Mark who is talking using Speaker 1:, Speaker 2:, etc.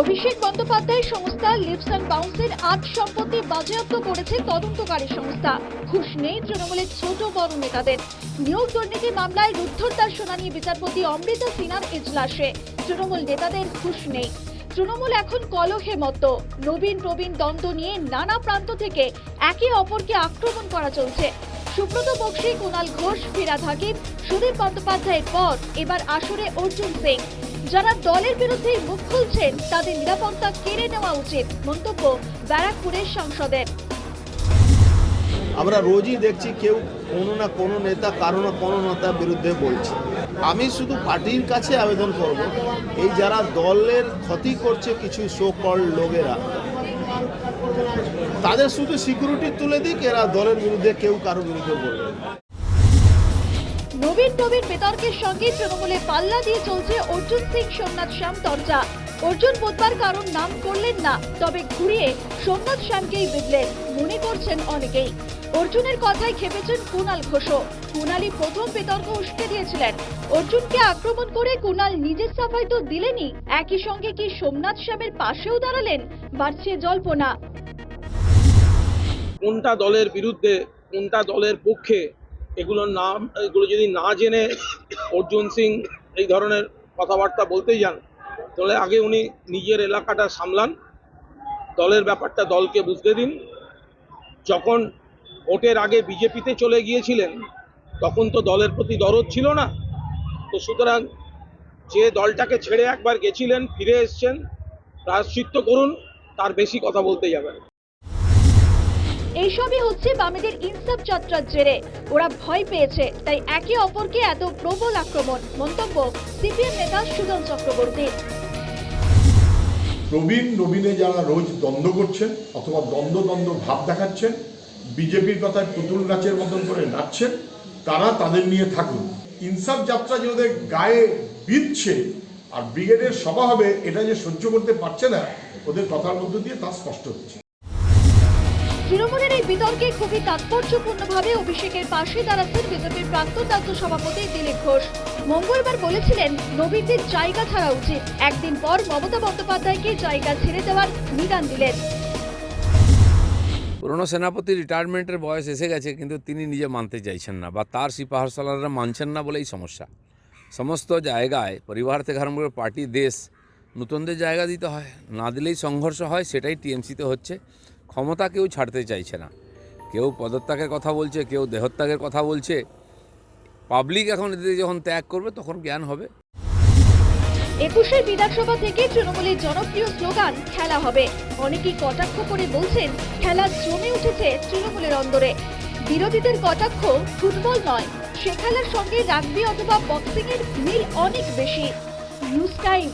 Speaker 1: অভিষেক বন্দ্যোপাধ্যায় সংস্থা lips and বাউন্সের আট সম্পত্তি বাজেয়াপ্ত করেছে তদন্তকারী সংস্থা। ঘুষ নেই তৃণমূলের ছোট বড় নেতাদের। নিয়োগ দুর্নীতি মামলায় রুদ্ধরতার শুনানি বিচারপতি অমৃতা সিনহার এজলাসে তৃণমূল নেতাদের ঘুষ নেই। তৃণমূল এখন কলহে মত্ত নবীন প্রবীণ দ্বন্দ্ব নিয়ে নানা প্রান্ত থেকে একে অপরকে আক্রমণ করা চলছে। সুব্রত বক্সি, কুণাল ঘোষ, ফিরাদ হাকিম, সুদীপ বন্দ্যোপাধ্যায়ের পর এবার আসরে অর্জুন সিং। যারা দলের বিরুদ্ধে মুখ খুলছেন, তাদের নিরাপত্তা কেড়ে নেওয়া উচিত, মন্তব্য ব্যারাকপুরের সাংসদের
Speaker 2: আমরা রোজই দেখছি কেউ কোনো না কোনো নেতা, কারও না কোনো নেতার বিরুদ্ধে বলছে আমি শুধু পার্টির কাছে আবেদন করব, এই যারা দলের ক্ষতি করছে কিছু শো কল লোকেরা, তাদের শুধু সিকিউরিটি তুলে দিক, এরা দলের বিরুদ্ধে কেউ কারও বিরুদ্ধে বলবে।
Speaker 1: নবীন নবীন বিতর্কের সঙ্গে তৃণমূলে পাল্লা দিয়ে চলছে অর্জুন সিং, সোমনাথ শ্যাম চর্চা অর্জুন বুধবার কারণ নাম করলেন না, তবে ঘুরিয়ে সোমনাথ শ্যামকেই বিদলেন মনে করছেন অনেকেই। অর্জুনের কথায় খেপেছেন কুণাল ঘোষও। কুণালই প্রথম বিতর্ক উস্কে দিয়েছিলেন। অর্জুনকে আক্রমণ করে কুণাল নিজের সাফাই তো দিলেনই একই সঙ্গে কি সোমনাথ শ্যামের পাশেও দাঁড়ালেন? বাড়ছে জল্পনা।
Speaker 3: কোনটা দলের বিরুদ্ধে, কোনটা দলের পক্ষে এগুলোর নাম এগুলো যদি না জেনে অর্জুন সিং এই ধরনের কথাবার্তা বলতে যান, তাহলে আগে উনি নিজের এলাকাটা সামলান, দলের ব্যাপারটা দলকে বুঝতে দিন যখন ভোটের আগে বিজেপিতে চলে গিয়েছিলেন, তখন তো দলের প্রতি দরদ ছিল না তো সুতরাং যে দলটাকে ছেড়ে একবার গেছিলেন, ফিরে এসছেন, প্রায়শ্চিত্ত করুন, তার বেশি কথা বলতে যাবেন।
Speaker 1: এইসবই হচ্ছে বামেদের ইনসাফ যাত্রার জেরে। ওরা ভয় পেয়েছে, তাই একে অপরকে এত প্রবল আক্রমণ। মন্তব্য সিপিএম নেতা সুজন চক্রবর্তী।
Speaker 4: প্রবীণ নবীনে যারা রোজ দ্বন্দ্ব করছেন অথবা দ্বন্দ্ব দ্বন্দ্ব ভাব দেখাচ্ছেন, বিজেপির কথায় পুতুল নাচের মতন করে নাচছেন, তারা তাদের নিয়ে থাকুন। ইনসাফ যাত্রা যে ওদের গায়ে বিঁধছে আর ব্রিগেডের সভা হবে, এটা যে সহ্য করতে পারছে না, ওদের কথার মধ্য দিয়ে তা স্পষ্ট হচ্ছে।
Speaker 1: তৃণমূলের এই বিতর্কে খুবই তাৎপর্যপূর্ণভাবে অভিষেকের পাশে দাঁড়াচ্ছেন বিজেপির প্রাক্তন রাজ্য সভাপতি দিলীপ ঘোষ। মঙ্গলবার বলেছিলেন নবীনদের জায়গা ছাড়া উচিত। একদিন পর মমতা বন্দ্যোপাধ্যায়কে জায়গা ছেড়ে দেওয়ার নিদান দিলেন।
Speaker 5: পুরনো সেনাপতি রিটায়ারমেন্টের বয়স এসে গেছে, কিন্তু তিনি নিজে মানতে চাইছেন না বা তার সিপাহসালাররা মানছেন না বলেই সমস্যা। সমস্ত জায়গায় পরিবার থেকে আরম্ভ করে পার্টি, দেশ, নতুনদের জায়গা দিতে হয়, না দিলেই সংঘর্ষ হয়, সেটাই টিএমসিতে হচ্ছে। ক্ষমতা কেউ ছাড়তে চাইছে না। কেউ পদত্যাগের কথা বলছে, কেউ দেহত্যাগের কথা বলছে। পাবলিক এখন এদের যখন ত্যাগ করবে, তখন জ্ঞান হবে।
Speaker 1: একুশের বিধানসভা থেকে তৃণমূলের জনপ্রিয় স্লোগান, খেলা হবে। অনেকেই কটাক্ষ করে বলছেন, খেলা জমে উঠেছে তৃণমূলের অন্দরে। বিরোধীদের কটাক্ষ ফুটবল নয়, সে খেলার সঙ্গে রাগবি অথবা বক্সিং এর মিল অনেক বেশি। News time.